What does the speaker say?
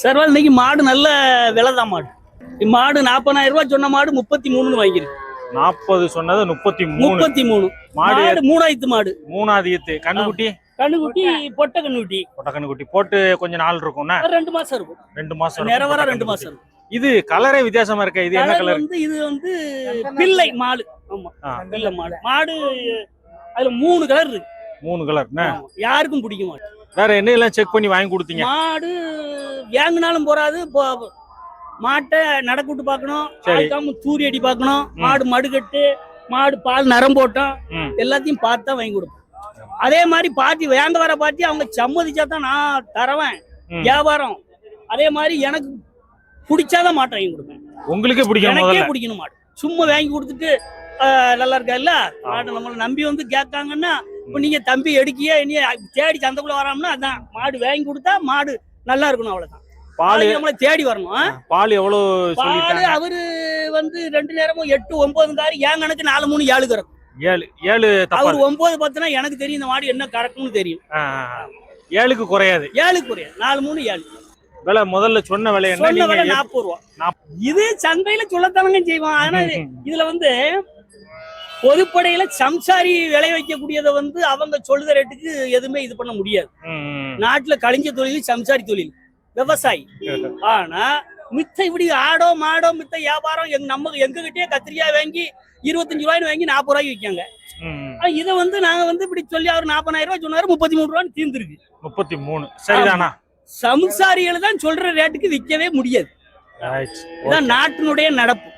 சர்வால் இன்னைக்கு மாடு நல்ல விலை தான் மாடு மாடு நாற்பதாயிரம் ரூபாய் சொன்ன மாடு முப்பத்தி மூணுன்னு வாங்கிருக்கு நாற்பது சொன்னது முப்பத்தி மூணு. முப்பத்தி மூணு. மாடு மூணாயிரத்து மாடு. மூணாவது ஈத்து கண்ணுக்குட்டி? கண்ணுக்குட்டி பொட்டை கண்ணுக்குட்டி. பொட்டை கண்ணுக்குட்டி. போட்டு கொஞ்ச நாள் இருக்கும்னா ரெண்டு மாசம் இருக்கும். ரெண்டு மாசம் நிறவர ரெண்டு. மாசம் இருக்கும். இது கலரே வித்தியாசமா இருக்க? இது என்ன கலர் வந்து இது வந்து பிள்ளை மாடு. ஆமா. பிள்ளை மாடு. மாடு அதுல மூணு கலர் இருக்கு. மூணு கலர். யாருக்கும் பிடிக்க மாட்டேன் வேற என்ன எல்லாம் செக் பண்ணி வாங்கி கொடுத்தீங்க மாடு வேங்கினாலும் போறாது மாட்டை நடக்கூட்டு பார்க்கணும். அதுக்காம தூரி அடி பார்க்கணும். மாடு மடுகட்டு மாடு பால் நரம் போட்டோம். எல்லாத்தையும் பார்த்து தான் வாங்கி கொடுப்போம் அதே மாதிரி பாட்டி வேங்க வர பாட்டி அவங்க சம்மதிச்சா தான் நான் தரவேன். வியாபாரம் அதே மாதிரி எனக்கு பிடிச்சாதான் மாட்டை வாங்கி கொடுப்பேன் உங்களுக்கே முதல்ல பிடிக்கணும் மாடு சும்மா வாங்கி கொடுத்துட்டு நல்லா இருக்கா இல்ல மாடு நம்மளை நம்பி வந்து கேட்காங்கன்னா இப்ப நீங்க தம்பி எடுக்கியே நீ தேடி சந்தைக்குள்ள வராமனா அதான். மாடு வாங்கி கொடுத்தா மாடு நல்லா இருக்கணும் அவ்வளவுதான். பால் நம்மள தேடி வரணும்? பால் எவ்வளவு பால் அவரு வந்து ரெண்டு நேரமும் எட்டு ஒன்பதுங்காரு. என் கணக்கு நாலு மூணு ஏழு கறக்கும் ஏழு ஏழு அவர் ஒன்பது பத்துனா எனக்கு தெரியும் இந்த மாடு என்ன கறக்கும்னு தெரியும். ஏழுக்கு குறையாது. ஏழு குறைய நாலு மூணு ஏழு. விலை முதல்ல சொன்ன விலை என்ன? சொன்ன விலை நீங்க நாற்பது ரூபா. இது சந்தையில சொல்லத்தானங்க செய்வான். ஆனா இது- இதுல வந்து பொதுப்படையில சம்சாரி விளை வைக்கக்கூடியதை வந்து அவங்க சொல்லுத ரேட்டுக்கு எதுவுமே இது பண்ண முடியாது. நாட்டுல கழிஞ்ச தொழில் சம்சாரி தொழில் விவசாயி. ஆனா மித்த இப்படி ஆடோ மாடோ மித்த வியாபாரம் எங்க நம்ம எங்க கிட்டயே கத்திரிக்காய் வாங்கி இருபத்தஞ்சு ரூபாய்னு வாங்கி நாற்பது ரூபாய்க்கு விற்காங்க. இதை வந்து நாங்க வந்து இப்படி சொல்லி அவர் நாற்பதாயிரம் ரூபாய் சொன்னாரு முப்பத்தி மூணு ரூபான்னு தீர்ந்துருக்கு. முப்பத்தி மூணு. சரிதானா? சம்சாரிகள் தான் சொல்ற ரேட்டுக்கு விற்கவே முடியாது. இதான் நாட்டினுடைய நடப்பு.